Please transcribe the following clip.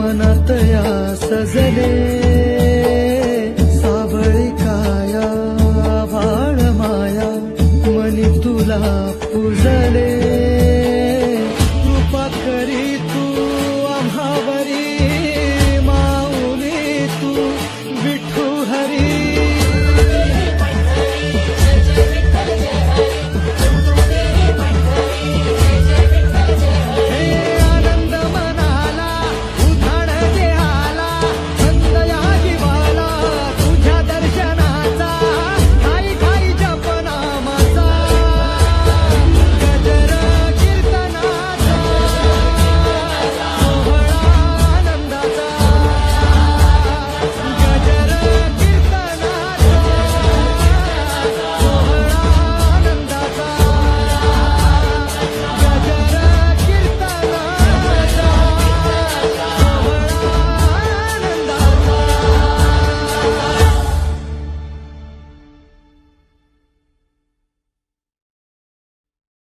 मनात या सजले साबळी काया भाळ माया मनी तुला